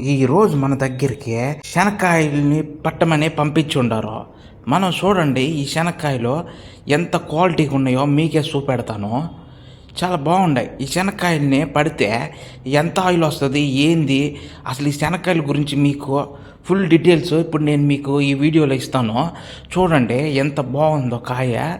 ఈరోజు మన దగ్గరికి శనక్కాయల్ని పట్టమని పంపించి ఉండారు మనం చూడండి ఈ శనక్కాయలు ఎంత క్వాలిటీగా ఉన్నాయో మీకే చూపెడతాను. చాలా బాగున్నాయి ఈ శనక్కాయల్ని పడితే ఎంత ఆయిల్ వస్తుంది ఏంది? అసలు ఈ శనక్కాయల గురించి మీకు ఫుల్ డీటెయిల్స్ ఇప్పుడు నేను మీకు ఈ వీడియోలో ఇస్తాను. చూడండి ఎంత బాగుందో కాయ.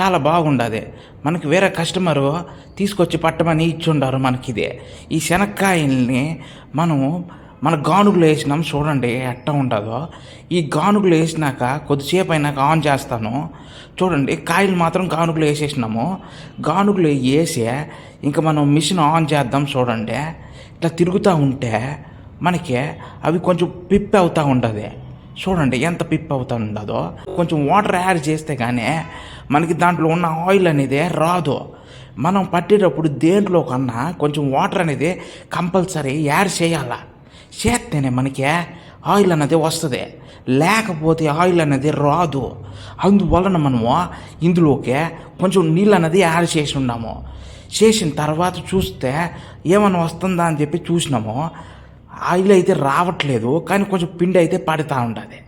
చాలా బాగుండదు. మనకి వేరే కస్టమరు తీసుకొచ్చి పట్టమని ఇచ్చుండారు మనకి ఈ శనక్కాయల్ని మనము మన గానుగులు వేసినాం చూడండి ఎట్ట ఉంటుందో. ఈ గానుగులు వేసినాక కొద్దిసేపు అయినాక ఆన్ చేస్తాను. చూడండి కాయలు మాత్రం గానుగులు వేసేసినాము. గానుగులు వేసి ఇంకా మనం మిషన్ ఆన్ చేద్దాం చూడండి. ఇట్లా తిరుగుతూ ఉంటే మనకి అవి కొంచెం పిప్పి అవుతూ ఉంటుంది. చూడండి ఎంత పిప్ అవుతా ఉండదో కొంచెం వాటర్ యాడ్ చేస్తే కానీ మనకి దాంట్లో ఉన్న ఆయిల్ అనేది రాదు. మనం పట్టేటప్పుడు దేంట్లో కన్నా కొంచెం వాటర్ అనేది కంపల్సరీ యాడ్ చేయాలా? చేస్తేనే మనకి? ఆయిల్ అన్నది వస్తుంది. లేకపోతే ఆయిల్ అనేది రాదు. అందువలన మనము ఇందులోకి కొంచెం నీళ్ళు అన్నది యాడ్ చేసి ఉన్నాము చేసిన తర్వాత చూస్తే ఏమైనా వస్తుందా అని చెప్పి చూసినాము. ఆయిల్ అయితే రావట్లేదు కానీ కొంచెం పిండి అయితే పడుతూ ఉంటుంది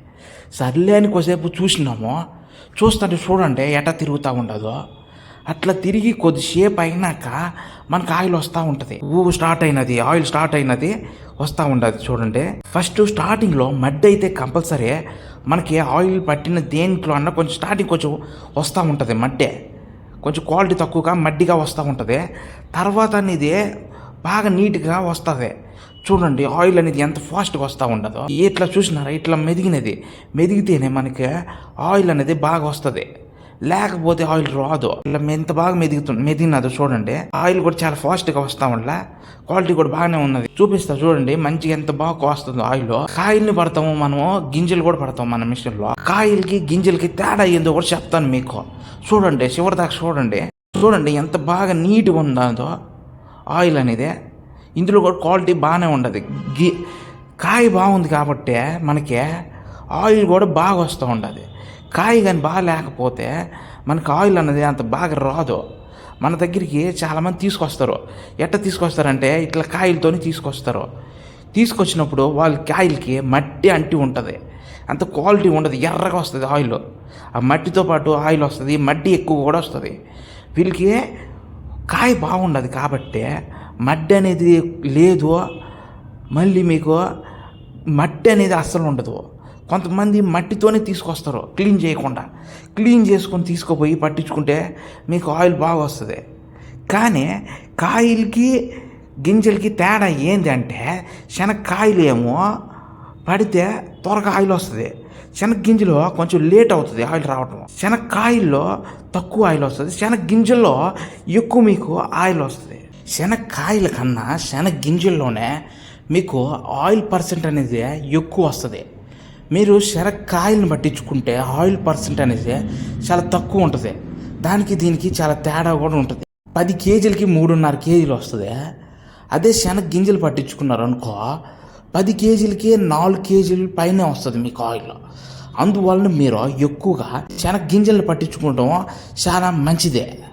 సర్లే అని కొద్దిసేపు చూసినాము. చూస్తుంటే చూడండి ఎట తిరుగుతూ ఉండదో. అట్లా తిరిగి కొద్దిసేపు అయినాక మనకు ఆయిల్ వస్తూ ఉంటుంది. ఊ స్టార్ట్ అయినది ఆయిల్ స్టార్ట్ అయినది వస్తూ ఉండదు చూడండి. ఫస్ట్ స్టార్టింగ్లో మడ్ అయితే కంపల్సరీ మనకి ఆయిల్ పట్టిన దేంట్లో అన్న కొంచెం స్టార్టింగ్ కొంచెం వస్తూ ఉంటుంది మడ్డే. కొంచెం క్వాలిటీ తక్కువగా మడ్డిగా వస్తూ ఉంటుంది. తర్వాత అనేది బాగా నీట్గా వస్తుంది. చూడండి ఆయిల్ అనేది ఎంత ఫాస్ట్గా వస్తూ ఉండదో. ఇట్లా చూసినారా? ఇట్లా మెదిగినది. మెదిగితేనే మనకి ఆయిల్ అనేది బాగా వస్తుంది. లేకపోతే ఆయిల్ రాదు. ఇట్లా ఎంత బాగా మెదుగుతుంది మెదిగినదో చూడండి. ఆయిల్ కూడా చాలా ఫాస్ట్గా వస్తా ఉండాల. క్వాలిటీ కూడా బాగానే ఉన్నది. చూపిస్తా చూడండి మంచిగా ఎంత బాగా కోస్తుందో ఆయిల్. కాయల్ని పడతాము మనము గింజలు కూడా పడతాము మన మిషన్లో. కాయలకి గింజలకి తేడా ఏందో కూడా చెప్తాను మీకు. చూడండి చివరి దాకా చూడండి. చూడండి ఎంత బాగా నీట్గా ఉందో ఆయిల్ అనేది. ఇందులో కూడా క్వాలిటీ బాగానే ఉండదు. గి కాయ బాగుంది కాబట్టి మనకి ఆయిల్ కూడా బాగా వస్తూ ఉండదు. కాయ కానీ బాగా లేకపోతే మనకి ఆయిల్ అన్నది అంత బాగా రాదు. మన దగ్గరికి చాలామంది తీసుకొస్తారు. ఎట్ట తీసుకొస్తారంటే ఇట్లా కాయలతోని తీసుకొస్తారు. తీసుకొచ్చినప్పుడు వాళ్ళ కాయలకి మట్టి అంటి ఉంటుంది. అంత క్వాలిటీ ఉండదు. ఎర్రగా వస్తుంది ఆయిల్. ఆ మట్టితో పాటు ఆయిల్ వస్తుంది మట్టి ఎక్కువ కూడా వస్తుంది. వీళ్ళకి కాయ బాగుండదు కాబట్టి మడ్డి అనేది లేదు. మళ్ళీ మీకు మట్టి అనేది అస్సలు ఉండదు. కొంతమంది మట్టితోనే తీసుకొస్తారు క్లీన్ చేయకుండా. క్లీన్ చేసుకొని తీసుకుపోయి పట్టించుకుంటే మీకు ఆయిల్ బాగా వస్తుంది. కానీ కాయలకి గింజలకి తేడా ఏంటంటే శనక్కాయలు ఏమో పడితే త్వరగా ఆయిల్ వస్తుంది. శనగగింజలో కొంచెం లేట్ అవుతుంది ఆయిల్ రావటం. శనక్కాయల్లో తక్కువ ఆయిల్ వస్తుంది. శనగగింజల్లో ఎక్కువ మీకు ఆయిల్ వస్తుంది. శనక్కాయల కన్నా శనగగింజల్లోనే మీకు ఆయిల్ పర్సెంట్ అనేది ఎక్కువ వస్తుంది. మీరు శరక్కాయలను పట్టించుకుంటే ఆయిల్ పర్సెంట్ అనేది చాలా తక్కువ ఉంటుంది. దానికి దీనికి చాలా తేడా కూడా ఉంటుంది. పది కేజీలకి మూడున్నర కేజీలు వస్తుంది. అదే శనగ గింజలు పట్టించుకున్నారు అనుకో పది కేజీలకి నాలుగు కేజీల పైన వస్తుంది మీకు ఆయిల్. అందువలన మీరు ఎక్కువగా శనగ గింజలు పట్టించుకోవడం చాలా మంచిదే.